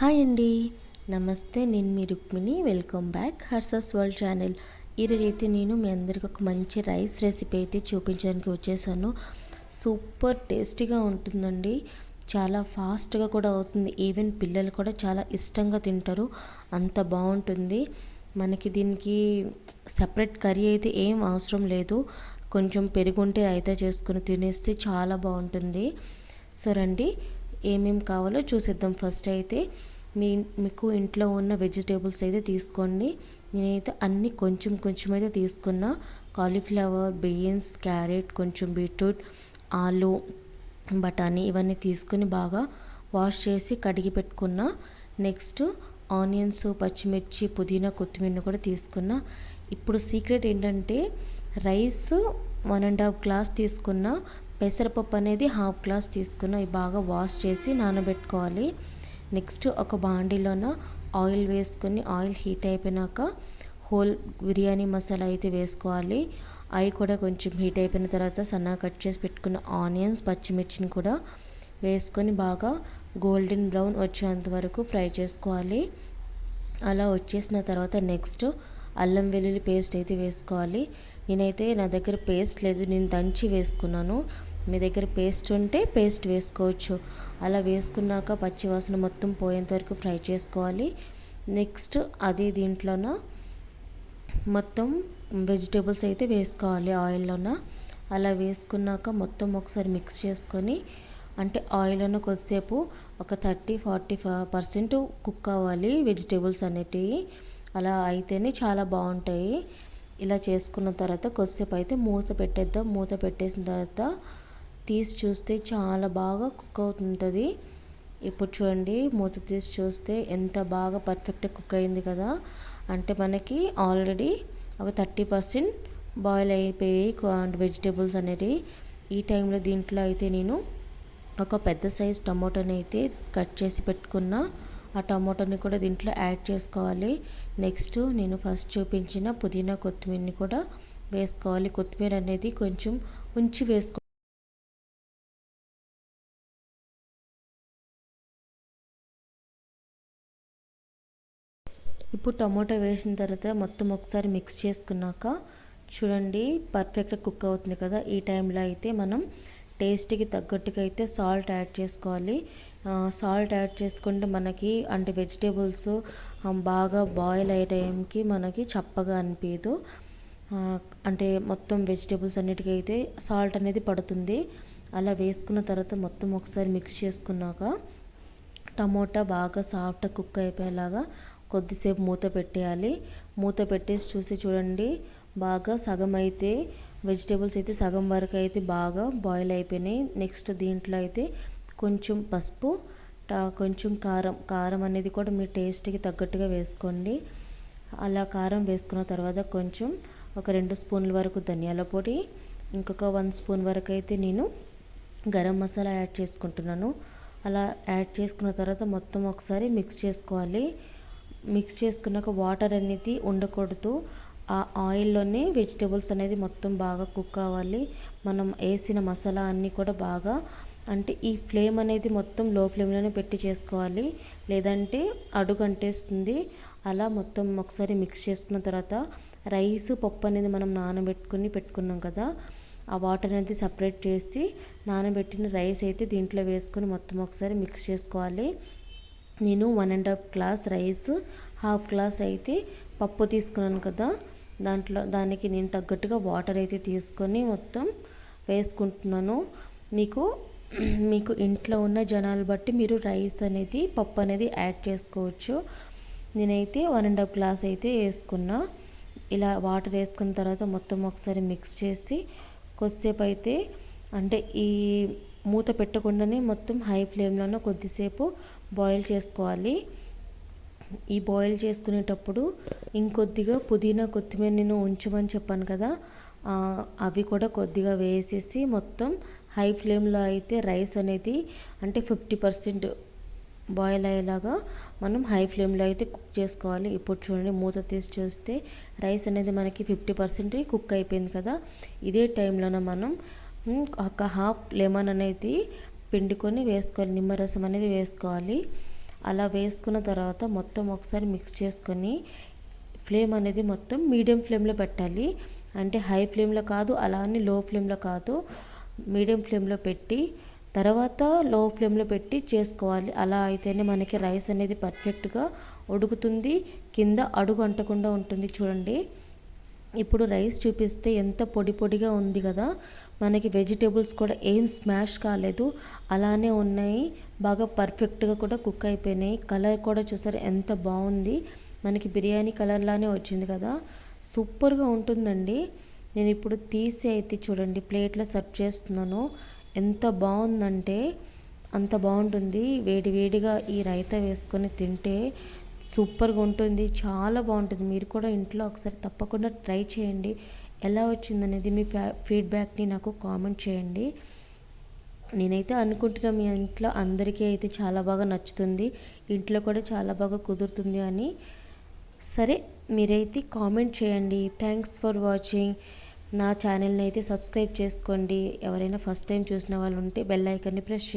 Hi అండి. నమస్తే నేను మీ రుక్మిణి. వెల్కమ్ బ్యాక్ హర్సస్ వరల్డ్ ఛానల్. ఈరోజు అయితే నేను మీ అందరికి ఒక మంచి రైస్ రెసిపీ అయితే చూపించడానికి వచ్చేసాను. సూపర్ టేస్టీగా ఉంటుందండి. చాలా ఫాస్ట్గా కూడా అవుతుంది. ఈవెన్ పిల్లలు కూడా చాలా ఇష్టంగా తింటారు. అంత బాగుంటుంది. మనకి దీనికి సపరేట్ కర్రీ అయితే ఏం అవసరం లేదు. కొంచెం పెరుగుంటే అయితే చేసుకుని తినేస్తే చాలా బాగుంటుంది. సో రండి ఏమేమి కావాలో చూసేద్దాం ఫస్ట్ అయితే మీ మీకు ఇంట్లో ఉన్న వెజిటేబుల్స్ అయితే తీసుకోండి. నేనైతే అన్నీ కొంచెం కొంచెం అయితే తీసుకున్నా. కాలీఫ్లవర్ బీన్స్ క్యారెట్ కొంచెం బీట్రూట్ ఆలు బఠానీ ఇవన్నీ తీసుకుని బాగా వాష్ చేసి కడిగి పెట్టుకున్న. నెక్స్ట్ ఆనియన్స్ పచ్చిమిర్చి పుదీనా కొత్తిమీర కూడా తీసుకున్న. ఇప్పుడు సీక్రెట్ ఏంటంటే rice one and half glass తీసుకున్న. పెసరపప్పు అనేది హాఫ్ గ్లాస్ తీసుకున్న బాగా వాష్ చేసి నానబెట్టుకోవాలి. నెక్స్ట్ ఒక బాండీలోన ఆయిల్ వేసుకొని ఆయిల్ హీట్ అయిపోయినాక హోల్ బిర్యానీ మసాలా అయితే వేసుకోవాలి. అవి కూడా కొంచెం హీట్ అయిపోయిన తర్వాత సన్నగా కట్ చేసి పెట్టుకున్న ఆనియన్స్ పచ్చిమిర్చిని కూడా వేసుకొని బాగా గోల్డెన్ బ్రౌన్ వచ్చేంత వరకు ఫ్రై చేసుకోవాలి. అలా వచ్చేసిన తర్వాత నెక్స్ట్ అల్లం వెల్లుల్లి పేస్ట్ అయితే వేసుకోవాలి. నేనైతే నా దగ్గర పేస్ట్ లేదు నేను దంచి వేసుకున్నాను. మీ దగ్గర పేస్ట్ ఉంటే పేస్ట్ వేసుకోవచ్చు. అలా వేసుకున్నాక పచ్చివాసన మొత్తం పోయేంత వరకు ఫ్రై చేసుకోవాలి. నెక్స్ట్ అదే దీంట్లోన మొత్తం వెజిటేబుల్స్ అయితే వేసుకోవాలి ఆయిల్లోన. అలా వేసుకున్నాక మొత్తం ఒకసారి మిక్స్ చేసుకొని అంటే ఆయిల్లోన కొద్దిసేపు ఒక థర్టీ ఫార్టీ పర్సెంట్ కుక్ అవ్వాలి వెజిటేబుల్స్ అనేటివి. అలా అయితేనే చాలా బాగుంటాయి. ఇలా చేసుకున్న తర్వాత కొద్దిసేపు అయితే మూత పెట్టేద్దాం. మూత పెట్టేసిన తర్వాత తీసి చూస్తే చాలా బాగా కుక్ అవుతుంటుంది. ఇప్పుడు చూడండి మూత తీసి చూస్తే ఎంత బాగా పర్ఫెక్ట్గా కుక్ అయింది కదా. అంటే మనకి ఆల్రెడీ ఒక థర్టీ పర్సెంట్ బాయిల్ అయిపోయాయి వెజిటేబుల్స్ అనేవి ఈ టైంలో దీంట్లో అయితే నేను ఒక పెద్ద సైజ్ టమాటోని అయితే కట్ చేసి పెట్టుకున్న. ఆ టమాటోని కూడా దీంట్లో యాడ్ చేసుకోవాలి. నెక్స్ట్ నేను ఫస్ట్ చూపించిన పుదీనా కొత్తిమీరని కూడా వేసుకోవాలి. కొత్తిమీర అనేది కొంచెం ఉంచి వేసుకో ఇప్పుడు టమాటో వేసిన తర్వాత మొత్తం ఒకసారి మిక్స్ చేసుకున్నాక చూడండి పర్ఫెక్ట్గా కుక్ అవుతుంది కదా. ఈ టైంలో అయితే మనం టేస్ట్కి తగ్గట్టుగా అయితే సాల్ట్ యాడ్ చేసుకోవాలి. సాల్ట్ యాడ్ చేసుకుంటే మనకి అంటే వెజిటేబుల్స్ బాగా బాయిల్ అయ్యే టైంకి మనకి చప్పగా అనిపించదు అంటే మొత్తం వెజిటేబుల్స్ అన్నిటికైతే సాల్ట్ అనేది పడుతుంది. అలా వేసుకున్న తర్వాత మొత్తం ఒకసారి మిక్స్ చేసుకున్నాక టమోటా బాగా సాఫ్ట్గా కుక్ అయిపోయేలాగా కొద్దిసేపు మూత పెట్టేయాలి. మూత పెట్టేసి చూసి చూడండి. బాగా సగం అయితే వెజిటేబుల్స్ అయితే సగం వరకు అయితే బాగా బాయిల్ అయిపోయినాయి. నెక్స్ట్ దీంట్లో అయితే కొంచెం పసుపు కొంచెం కారం. కారం అనేది కూడా మీ టేస్ట్కి తగ్గట్టుగా వేసుకోండి. అలా కారం వేసుకున్న తర్వాత కొంచెం ఒక రెండు స్పూన్ల వరకు ధనియాల పొడి ఇంకొక వన్ స్పూన్ వరకు అయితే నేను గరం మసాలా యాడ్ చేసుకుంటున్నాను. అలా యాడ్ చేసుకున్న తర్వాత మొత్తం ఒకసారి మిక్స్ చేసుకోవాలి. మిక్స్ చేసుకున్నాక వాటర్ అనేది ఉండకూడదు. ఆ ఆయిల్లోనే వెజిటేబుల్స్ అనేది మొత్తం బాగా కుక్ అవ్వాలి. మనం వేసిన మసాలా అన్నీ కూడా బాగా అంటే ఈ ఫ్లేమ్ అనేది మొత్తం లో ఫ్లేమ్లోనే పెట్టి చేసుకోవాలి. లేదంటే అడుగు అంటేస్తుంది. అలా మొత్తం ఒకసారి మిక్స్ చేసుకున్న తర్వాత రైస్ పప్పు అనేది మనం నానబెట్టుకుని పెట్టుకున్నాం కదా ఆ వాటర్ అనేది సపరేట్ చేసి నానబెట్టిన రైస్ అయితే దీంట్లో వేసుకొని మొత్తం ఒకసారి మిక్స్ చేసుకోవాలి. నేను one and half glass rice half glass అయితే పప్పు తీసుకున్నాను కదా. దాంట్లో దానికి నేను తగ్గట్టుగా వాటర్ అయితే తీసుకొని మొత్తం వేసుకుంటున్నాను. మీకు మీకు ఇంట్లో ఉన్న జనాలు బట్టి మీరు రైస్ అనేది పప్పు అనేది యాడ్ చేసుకోవచ్చు. నేనైతే వన్ అండ్ హాఫ్ గ్లాస్ అయితే వేసుకున్నా. ఇలా వాటర్ వేసుకున్న తర్వాత మొత్తం ఒకసారి మిక్స్ చేసి కొద్దిసేపు అయితే అంటే ఈ మూత పెట్టకుండానే మొత్తం హై ఫ్లేమ్లోనే కొద్దిసేపు బాయిల్ చేసుకోవాలి. ఈ బాయిల్ చేసుకునేటప్పుడు ఇంకొద్దిగా పుదీనా కొత్తిమీర నేను ఉంచమని చెప్పాను కదా అవి కూడా కొద్దిగా వేసేసి మొత్తం హై ఫ్లేమ్లో అయితే రైస్ అనేది అంటే ఫిఫ్టీ పర్సెంట్ బాయిల్ అయ్యేలాగా మనం హై ఫ్లేమ్లో అయితే కుక్ చేసుకోవాలి. ఇప్పుడు చూడండి మూత తీసి చూస్తే రైస్ అనేది మనకి ఫిఫ్టీ పర్సెంట్ కుక్ అయిపోయింది కదా. ఇదే టైంలోనే మనం ఒక హాఫ్ లెమన్ అనేది పిండుకొని వేసుకోవాలి నిమ్మరసం అనేది వేసుకోవాలి. అలా వేసుకున్న తర్వాత మొత్తం ఒకసారి మిక్స్ చేసుకొని ఫ్లేమ్ అనేది మొత్తం మీడియం ఫ్లేమ్లో పెట్టాలి. అంటే హై ఫ్లేమ్లో కాదు అలా అని లో ఫ్లేమ్లో కాదు మీడియం ఫ్లేమ్లో పెట్టి తర్వాత లో ఫ్లేమ్లో పెట్టి చేసుకోవాలి. అలా అయితేనే మనకి రైస్ అనేది పర్ఫెక్ట్గా ఉడుకుతుంది. కింద అడుగు అంటకుండా ఉంటుంది చూడండి. ఇప్పుడు రైస్ చూపిస్తే ఎంత పొడి పొడిగా ఉంది కదా. మనకి వెజిటేబుల్స్ కూడా ఏం స్మాష్ కాలేదు. అలానే ఉన్నాయి. బాగా పర్ఫెక్ట్గా కూడా కుక్ అయిపోయినాయి. కలర్ కూడా చూసారు ఎంత బాగుంది. మనకి బిర్యానీ కలర్లానే వచ్చింది కదా. సూపర్గా ఉంటుందండి. నేను ఇప్పుడు తీసి అయితే చూడండి. ప్లేట్లో సర్వ్ చేస్తున్నాను. ఎంత బాగుందంటే అంత బాగుంటుంది. వేడి వేడిగా ఈ రైతా వేసుకొని తింటే సూపర్గా ఉంటుంది చాలా బాగుంటుంది. మీరు కూడా ఇంట్లో ఒకసారి తప్పకుండా ట్రై చేయండి. ఎలా వచ్చిందనేది మీ ఫీడ్బ్యాక్ని నాకు కామెంట్ చేయండి. నేనైతే అనుకుంటున్నా మీ ఇంట్లో అందరికీ అయితే చాలా బాగా నచ్చుతుంది. ఇంట్లో కూడా చాలా బాగా కుదురుతుంది అని. సరే మీరైతే కామెంట్ చేయండి. Thanks for watching. నా ఛానల్ని అయితే సబ్స్క్రైబ్ చేసుకోండి. ఎవరైనా ఫస్ట్ టైం చూసిన వాళ్ళు ఉంటే బెల్ ఐకన్ని ప్రెస్ చేయండి.